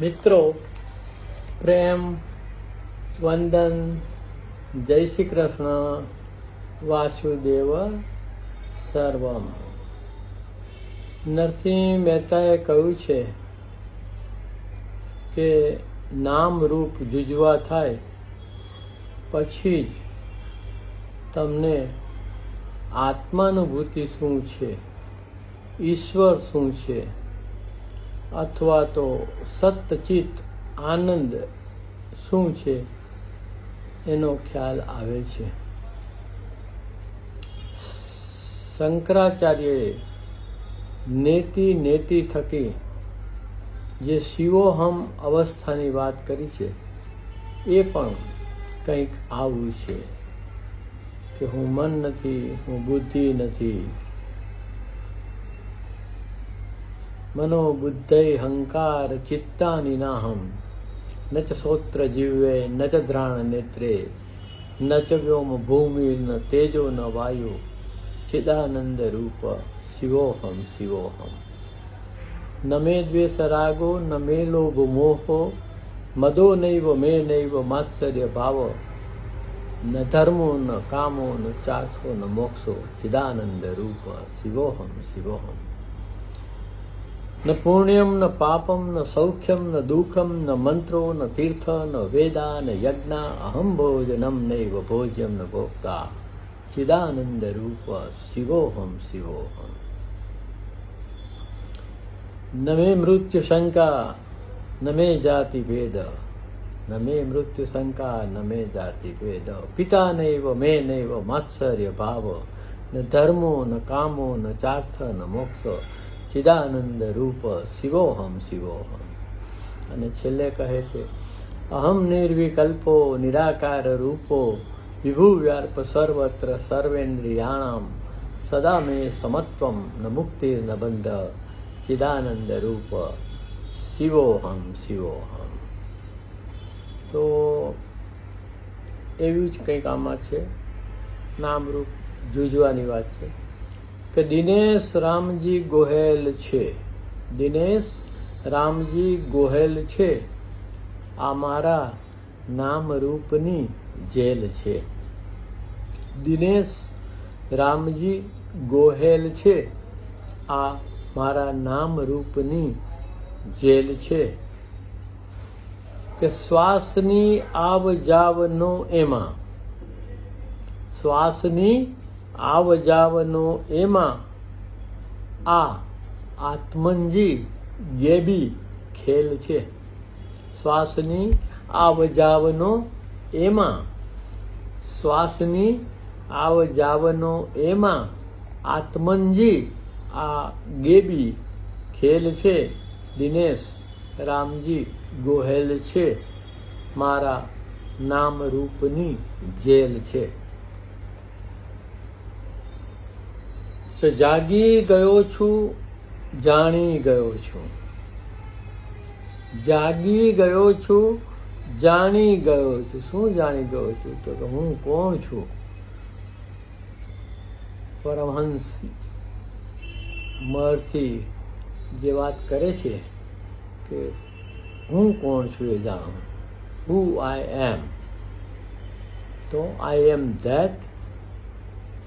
મિત્રો, પ્રેમ, વંદન, જય શ્રી કૃષ્ણ, વાસુદેવ સર્વમ. નરસિંહ મહેતાએ કહ્યું છે કે નામ રૂપ જુજવા થાય, પછી જ તમને આત્માનુભૂતિ શું છે, ઈશ્વર શું છે અથવા તો સતચિત આનંદ શું છે? એનો ખ્યાલ આવે છે. શંકરાચાર્યએ નેતિ નેતિ થકી જે શિવોહમ અવસ્થાની વાત કરી છે, એ પણ કંઈક આવું છે કે હું મન નથી, હું બુદ્ધિ નથી મનો બુદ્ધૈ હંકાર ચિત્તાની નાહમ ન ચ શ્રોત્ર જીવે ન ચ દ્રાણ નેત્રે ન ચ વ્યોમ ભૂમિ ન તેજો ન વાયુ ચિદાનંદ રૂપ શિવોહમ શિવોહમ ન મે દ્વેષ રાગો ન મે લોભ મોહો મદો નૈવ મે નૈવ માત્સર્ય ભાવ ન ધર્મો ન કામો ન ચાર્થો ન મોક્ષો ચિદાનંદ રૂપ શિવોહમ શિવોહમ ન પુણ્યમ, ન પાપમ, ન સૌખ્યમ, ન દુઃખમ, ન મંત્રો, ન તીર્થ, ન વેદા, ન યજ્ઞ, અહમ ભોજનમ નૈવ ભોજ્યમ ન ભોક્તા. ચિદાનંદ રૂપ શિવોહમ શિવોહમ. ન મે મૃત્યુ શંકા, ન મે જાતિ ભેદ. ન મે મૃત્યુ શંકા, ન મે જાતિ ભેદ. પિતા નૈવ, મે નૈવ, માત્સર્ય ભાવ. ન ધર્મો, ન કામો, ન ચાર્થ, ન મોક્ષ. ચિદાનંદ રૂપ શિવોહમ શિવોહમ અને છેલ્લે કહે છે, અહમ નિર્વિકલ્પો, નિરાકાર રૂપો વિભુ વ્યાર્પ સર્વત્ર સર્વેન્દ્રિયાણામ, સદા મે સમત્વમ, ન મુક્તિ ન બંધ, ચિદાનંદ રૂપ શિવોહમ શિવોહમ. તો એવું જ કંઈક આમાં છે. નામરૂપ જૂજવાની વાત છે. કે દિનેશ રામજી ગોહેલ છે. દિનેશ રામજી ગોહેલ છે. આ મારા નામરૂપની જેલ છે. દિનેશ રામજી ગોહેલ છે. આ મારા નામરૂપની જેલ છે. કે શ્વાસની આવ જાવનો એમાં. શ્વાસની આવ જાવનો એમાં આ આત્મનજી ગેબી ખેલ છે. શ્વાસની આવ જાવનો એમાં શ્વાસની આવ જાવનો એમાં આત્મનજી આ ગેબી ખેલ છે. દિનેશ રામજી ગોહેલ છે. મારા નામ રૂપની જેલ છે. તો જાગી ગયો છું, જાણી ગયો છું. જાગી ગયો છું, જાણી ગયો છું. શું જાણી ગયો છું? તો કે હું કોણ છું? પરમહંસ મહર્ષિ જે વાત કરે છે કે હું કોણ છું એ જાણું. હુ આઈ એમ તો આઈ એમ ધેટ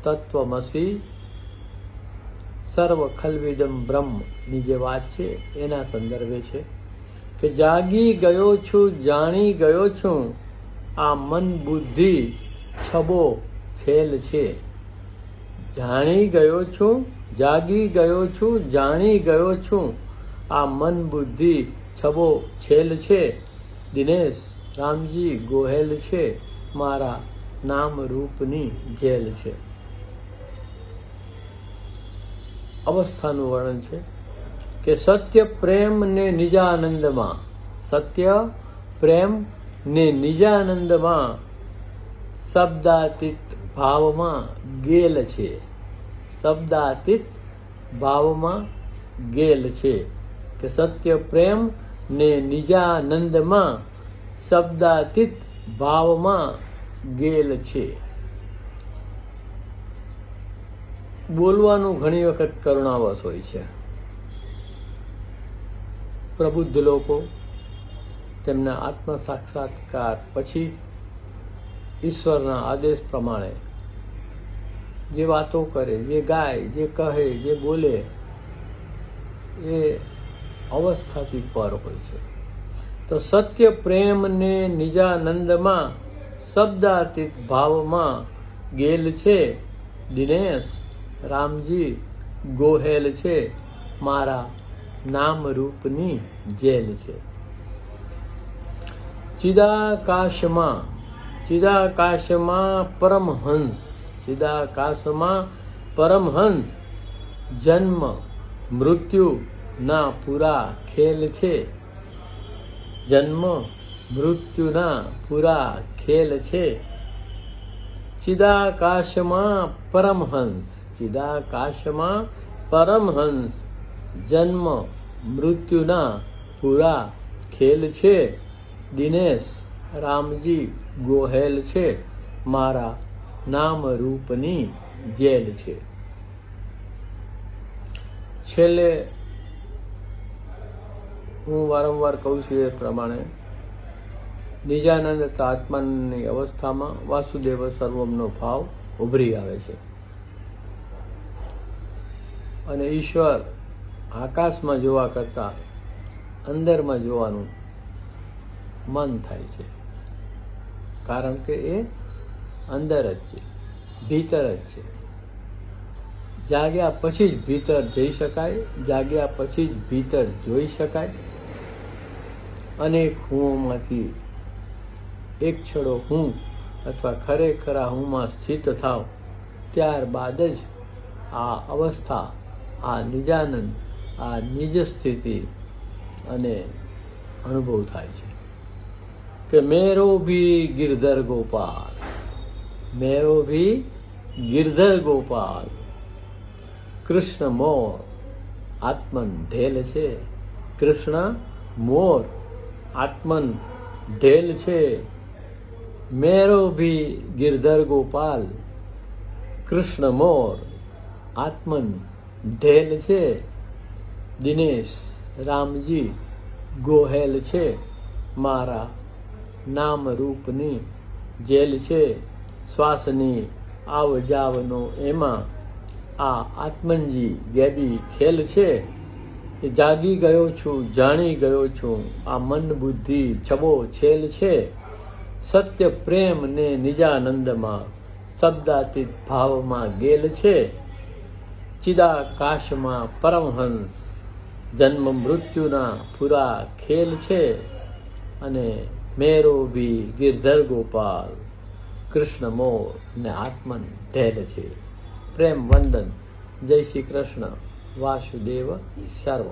તત્વમસી સર્વ ખલવિદમ બ્રહ્મની જે વાત છે, એના સંદર્ભે છે કે જાગી ગયો છું, જાણી ગયો છું, આ મન બુદ્ધિ છબો છેલ છે. જાણી ગયો છું, જાગી ગયો છું, જાણી ગયો છું, આ મન બુદ્ધિ છબો છેલ છે. દિનેશ રામજી ગોહેલ છે, મારા નામ રૂપની જેલ છે. અવસ્થાનું વર્ણન છે કે સત્ય પ્રેમ ને નિજાનંદમાં, સત્ય પ્રેમ ને નિજાનંદમાં શબ્દાતીત ભાવમાં ગેલ છે. શબ્દાતીત ભાવમાં ગેલ છે કે સત્ય પ્રેમ ને નિજાનંદમાં શબ્દાતીત ભાવમાં ગેલ છે. બોલવાનું ઘણી વખત કરુણાવશ હોય છે. પ્રબુદ્ધ લોકો તેમના આત્મ સાક્ષાત્કાર પછી ઈશ્વરના આદેશ પ્રમાણે જે વાતો કરે, જે ગાય, જે કહે, જે બોલે એ અવસ્થાથી પર હોય છે. તો સત્ય પ્રેમને નિજાનંદમાં શબ્દાતીત ભાવમાં ગેલ છે દિનેશ રામજી, ગોહેલ છે. મારા નામ રૂપની જેલ છે. ચિદાકાશમાં ચિદાકાશમાં પરમહંસ ચિદાકાશમાં પરમહંસ. જન્મ, મૃત્યુ, ના પૂરા ખેલ છે. જન્મ મૃત્યુના પૂરા ખેલ છે. ચિદાકાશમાં પરમહંસ. ચિદાકાશમાં પરમહંસ જન્મ મૃત્યુના પૂરા ખેલ છે. દિનેશ રામજી ગોહેલ છે. મારા નામ રૂપની જેલ છે. છેલ્લે હું વારંવાર કહું છું એ પ્રમાણે નિજાનંદ આત્માની અવસ્થામાં વાસુદેવ સર્વમનો ભાવ ઉભરી આવે છે. અને ઈશ્વર આકાશમાં જોવા કરતાં અંદરમાં જોવાનું મન થાય છે. કારણ કે એ અંદર જ છે, ભીતર જ છે. જાગ્યા પછી જ ભીતર જઈ શકાય, જાગ્યા પછી જ ભીતર જોઈ શકાય. અનેક હુંઓમાંથી એક છડો હું અથવા ખરેખરા હુંમાં સ્થિત થાવ ત્યારબાદ જ આ અવસ્થા આ નિજાનંદ, આ નિજ સ્થિતિ અને અનુભવ થાય છે કે મેરો ભી ગિરધર ગોપાલ, મેરો ભી ગિરધર ગોપાલ, કૃષ્ણ મોર, આત્મન ઢેલ છે, કૃષ્ણ મોર, આત્મન ઢેલ છે, મેરો ભી ગિરધર ગોપાલ, કૃષ્ણ મોર, આત્મન ઢેલ છે દિનેશ રામજી ગોહેલ છે મારા નામ રૂપની જેલ છે શ્વાસની આવ જાવનો એમાં આ આત્મનજી ગેબી ખેલ છે એ જાગી ગયો છું જાણી ગયો છું આ મન બુદ્ધિ છબો છેલ છે સત્ય પ્રેમ ને નિજાનંદમાં શબ્દાતીત ભાવમાં ગેલ છે ચિદાકાશમાં પરમહંસ જન્મ મૃત્યુના પૂરા ખેલ છે અને મેરો બી ગિરધર ગોપાલ કૃષ્ણ મોર ને આત્મન ઢેલ છે પ્રેમ વંદન જય શ્રી કૃષ્ણ વાસુદેવ સર્વ